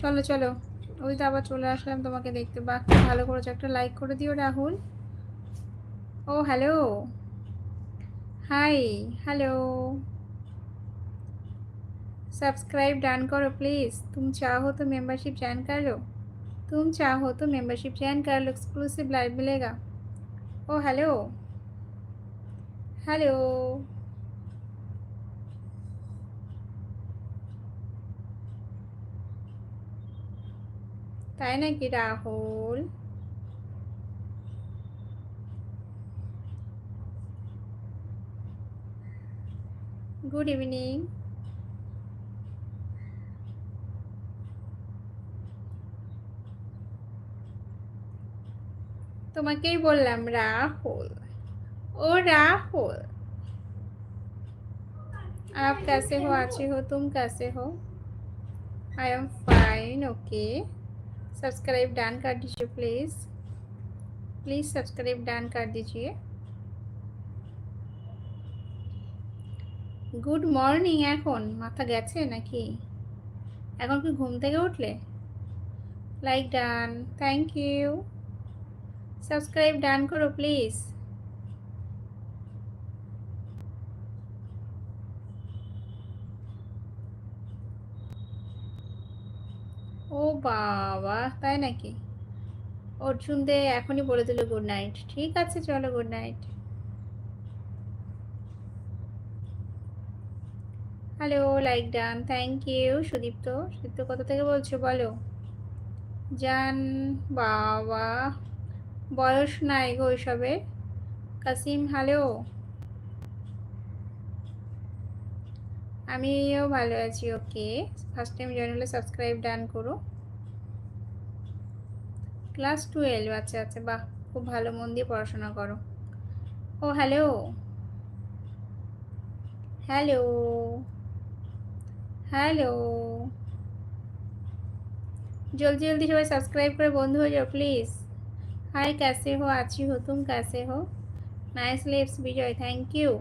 চলো চলো ওই তো আবার চলে আসলাম তোমাকে দেখতে বাহ খুব ভালো করেছো একটা লাইক করে দিও রাহুল ও hello hi hello subscribe done करो प्लीज़ तुम चाहो तो मेंबरशिप ज्वाइन कर लो तुम चाहो तो मेंबरशिप ज्वाइन कर लो एक्सक्लूसिव लाइव मिलेगा ओ हेलो हेलो তাই নাকি রাহুল গুড ইভিনিং তোমাকেই বললাম রাহুল ও राहुल आप कैसे हो अच्छे हो तुम कैसे हो I am fine okay subscribe done कर दीजिए प्लीज़ प्लीज़ सब्सक्राइब डन कर दीजिए গুড মর্নিং এখন মাথা গেছে নাকি এখন কি ঘুম থেকে উঠলে like done thank you subscribe done করো প্লিজ ও বাবা, তাই নাকি? অর্জুন দে এখনই বলে দিল গুড নাইট ঠিক আছে, চলো good night hello like done thank you Sudipta. Sudipta কোথা থেকে বলছো, বলো? জান, বাবা, বয়স নাই গো ওইসবের কাসিম হ্যালো আমিও ভালো আছি, ওকে। ফার্স্ট টাইম জয়েন হলে সাবস্ক্রাইব ডান করো। ক্লাস টুয়েলভ আচ্ছা আচ্ছা বাহ, খুব ভালো, মন দিয়ে পড়াশোনা করো। ও হ্যালো হ্যালো হ্যালো জলদি জলদি সবাই সাবস্ক্রাইব করে বন্ধু হয়ে যাও প্লিজ হাই ক্যাসে হো, আছি হো, তুম ক্যাসে হো। Nice lips Bijoy thank you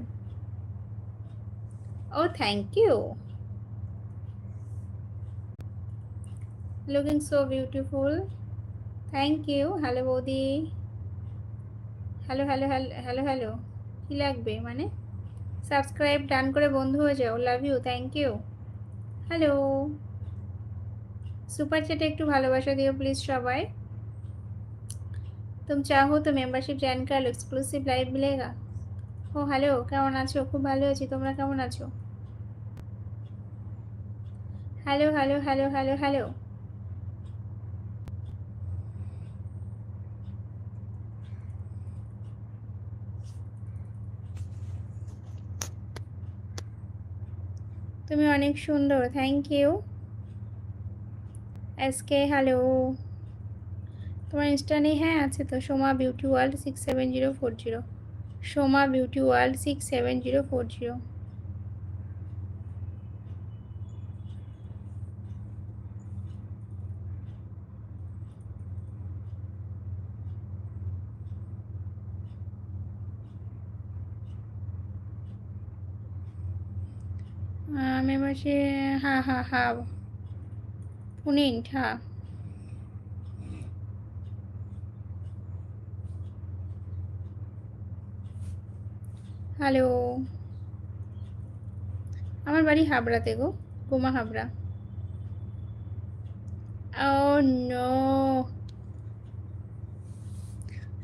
Oh, thank you. Looking so beautiful. Thank you. Hello, বৌদি হ্যালো হ্যালো হ্যালো হ্যালো কী লাগবে মানে সাবস্ক্রাইব ডান করে বন্ধু হয়ে যাও love you thank you hello super চ্যাটে একটু ভালোবাসা দিও প্লিজ সবাই तुम चाहो तो मेंबरशिप ज्वाइन कर लो एक्सक्लूसिव लाइव मिलेगा ও হ্যালো কেমন আছো? খুব ভালো আছি, তোমরা কেমন আছো? Hello hello hello hello hello তুমি অনেক সুন্দর থ্যাংক ইউ এসকে হ্যালো তোমার ইনস্টা নেই? হ্যাঁ আছে তো, Soma beauty world six seven zero four zero Soma beauty world six seven zero four zero. Membership হ্যাঁ হ্যাঁ হ্যাঁ। পুনিন্ট হ্যাঁ। হ্যালো। আমার বাড়ি হাবড়াতে গো, গোমা হাবড়া। ও নো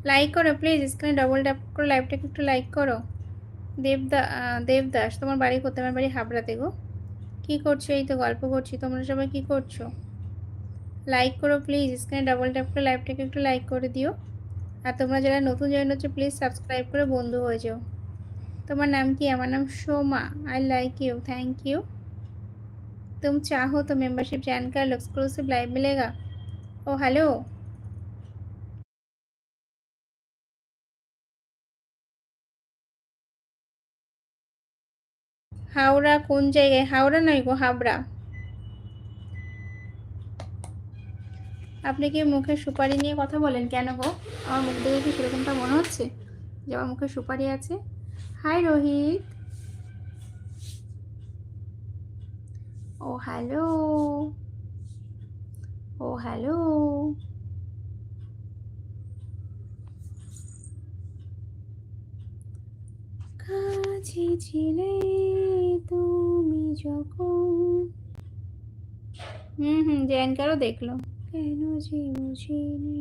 লাইক করো প্লিজ স্ক্রিনে ডবল ট্যাপ করে লাইভটাকে একটু লাইক করো। দেবদা দেবদাস তোমার বাড়ি কোথায়? আমার বাড়ি হাবড়াতে গো। কী করছ? এই তো গল্প করছি। তোমরা সবাই কী করছ? লাইক করো প্লিজ স্ক্রিনে ডবল ট্যাপ করে লাইভটাকে একটু লাইক করে দিও। আর তোমরা যারা নতুন জয়েন হচ্ছে প্লিজ সাবস্ক্রাইব করে বন্ধু হয়ে যাও। তোমার নাম কি আমার নাম Soma I like you thank you तुम चाहो तो मेंबरशिप ज्वाइन कर लो एक्सक्लूसिव लाइव मिलेगा ओ हेलो হাওড়া কোন জায়গায় হাওড়া নয় গো হাবড়া আপনি কি মুখে সুপারি নিয়ে কথা বলেন কেন গো আমার মুখ দেখে কি সেরকমটা মনে হচ্ছে যে আমার মুখে সুপারি আছে হাই রোহিত ও হ্যালো ও হ্যালো কাছে ছিলে তুমি যখন। হুম হুম জ্যানকারও দেখল। কেন যে বুঝিনি।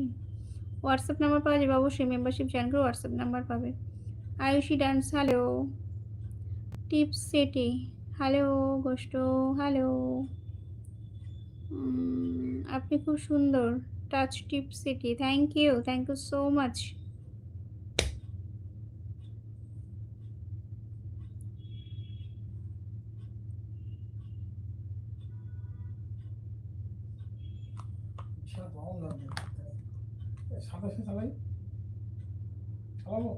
হোয়াটসঅ্যাপ নাম্বার পাওয়া যাবে, অবশ্যই মেম্বারশিপ জয়েন হোয়াটসঅ্যাপ নাম্বার পাবে। Ayushi dance hello. Tips city hello Gostho hello. আপনি খুব সুন্দর। Touch tip city thank you thank you so much সাতাশে চালাই। চালাবো?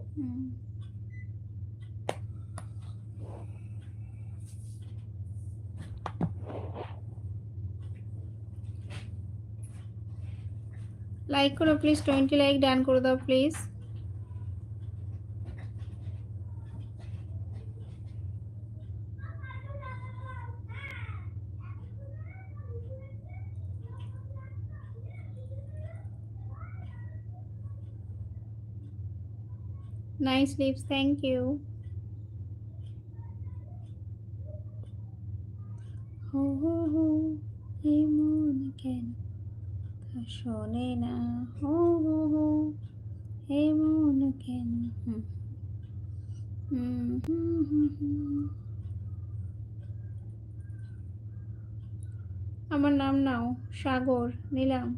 লাইক করো প্লিজ টোয়েন্টি লাইক ডান করে দাও please Nice lips, thank you. হো হো হো এই মন কেন তা শোনে না, হো হো হো হে মন কেন। আমার নাম নাও, সাগর, নিলাম।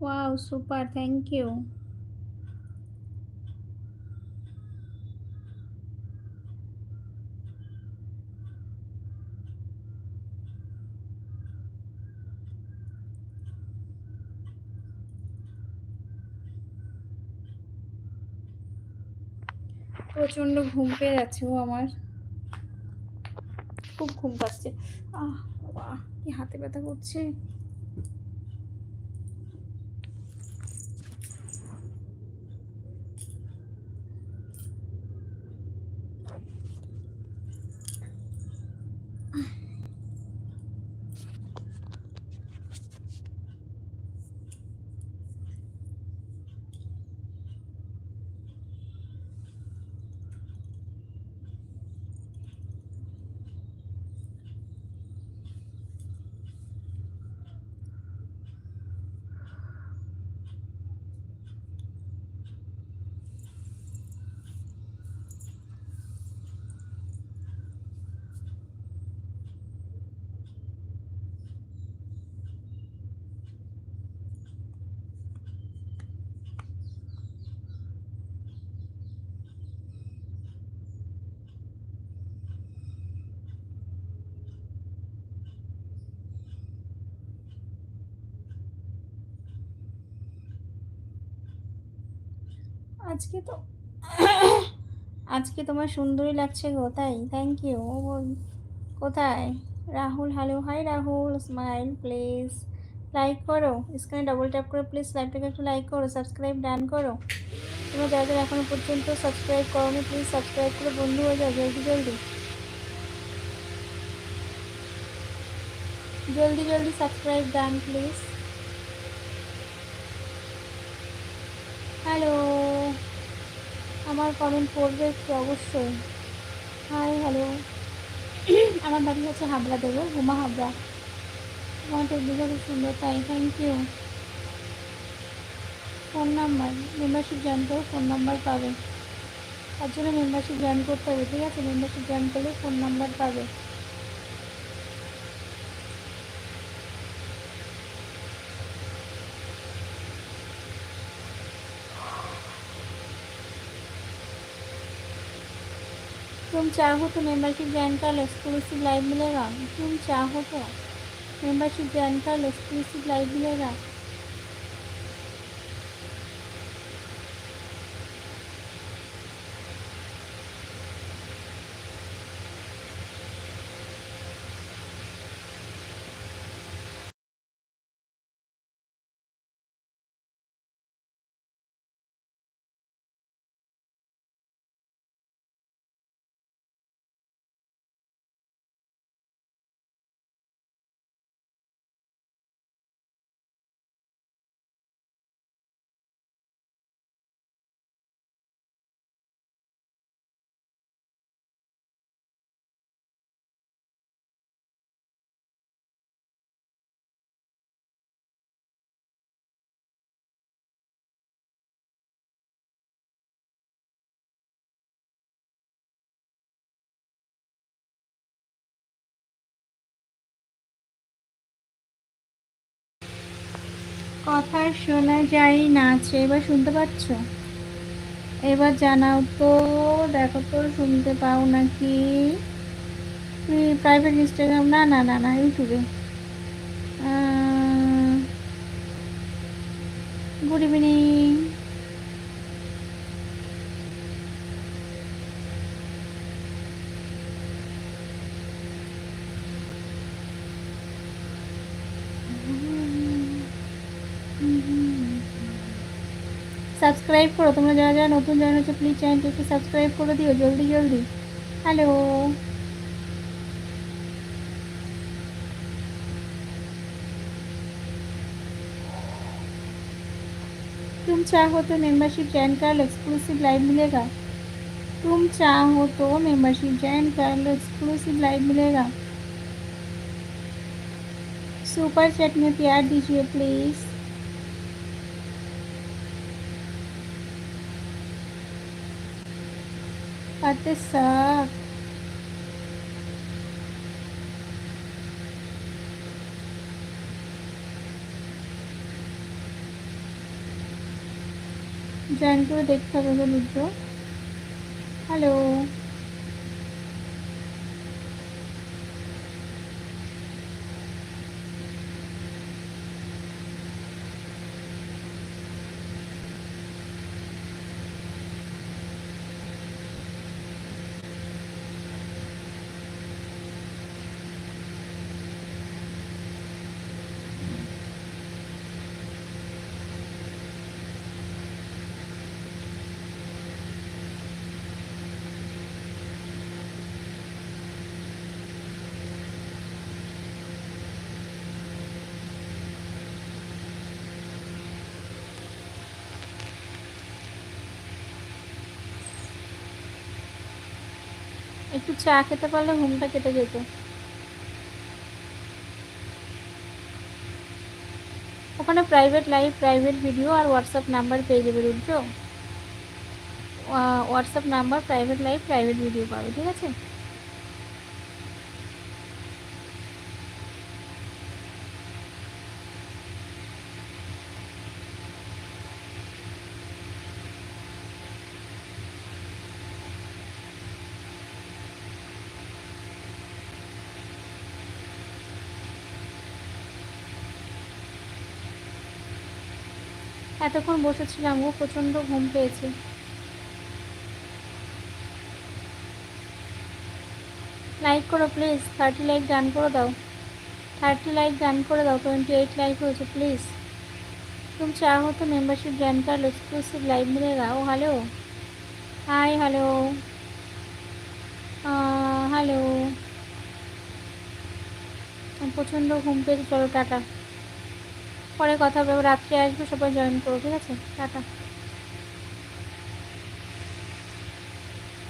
Wow, super, thank you. প্রচণ্ড ঘুম পেয়ে যাচ্ছে ও আমার। খুব ঘুম পাচ্ছে। আহ বাহ কি হাতে ব্যথা করছে? আজকে তো আজকে তোমার সুন্দরী লাগছে গো, তাই? থ্যাংক ইউ কোথায়? Rahul hello hi Rahul smile please like করো স্ক্রিনে ডবল ট্যাপ করে প্লিজ লাইভটাকে একটু লাইক করো সাবস্ক্রাইব ডান করো। তোমরা যারা যারা এখনও পর্যন্ত সাবস্ক্রাইব করোনি প্লিজ সাবস্ক্রাইব করে বন্ধু হয়ে যাও, জলদি জলদি। জলদি জলদি সাবস্ক্রাইব ডান প্লিজ হ্যালো আমার কমেন্ট পড়বে একটু অবশ্যই। হাই হ্যালো আমার বাড়ি হচ্ছে হাবড়া দেবো, হুমা হাবড়া। আমার টেকনিকটা খুব সুন্দর, তাই thank you phone number membership join করে ফোন নাম্বার পাবে। তার জন্য মেম্বারশিপ জয়েন করতে হবে, ঠিক আছে? মেম্বারশিপ জয়েন করলে ফোন নাম্বার পাবে। तुम चाहो तो मेंबरशिप ज्वाइन कर लो एक्सक्लूसिव लाइव मिलेगा तुम चाहो तो मेंबरशिप ज्वाइन कर लो एक्सक्लूसिव लाइव मिलेगा কথা শোনা যায় না আছে এবার শুনতে পাচ্ছ? এবার জানাও তো, দেখো তো, শুনতে পাও নাকি? প্রাইভেট ইনস্টাগ্রাম না না না না ইউটিউবে গুড ইভিনিং সাবস্ক্রাইব করো তোমরা যারা যারা নতুন জয়েন হচ্ছে প্লিজ চ্যানেলটিকে সাবস্ক্রাইব করে দিও জলদি জলদি হ্যালো तुम चाहो तो मेंबरशिप ज्वाइन कर लो एक्सक्लूसिव लाइव मिलेगा तुम चाहो तो मेंबरशिप ज्वाइन कर लो एक्सक्लूसिव लाइव मिलेगा सुपर चैट में प्यार दीजिए प्लीज़ Ate sak. জয়েন করে দেখতে হবে গো রুদ্র হ্যালো একটু চা খেতে পারলে ঘুমটা কেটে যেত। ওখানে প্রাইভেট লাইভ প্রাইভেট ভিডিও আর হোয়াটসঅ্যাপ নাম্বার পেয়ে যাবে, Rudra. WhatsApp number private live private video পাবে, ঠিক আছে? এতক্ষণ বসেছিলাম, ও প্রচণ্ড ঘুম পেয়েছে। লাইক করো প্লিজ থার্টি লাইক ডান করে দাও। থার্টি লাইক ডান করে দাও টোয়েন্টি এইট লাইক হয়েছে প্লিজ তুমি चाहो মতো মেম্বারশিপ ज्वाइन कर এক্সক্লুসিভ লাইক মিলে দাও। হ্যালো হাই হ্যালো হ্যালো প্রচণ্ড ঘুম পেয়েছে, চলো টাটা। পরে কথা হবে। রাত্রে আসবে সবাই জয়েন করব ঠিক আছে? টাটা।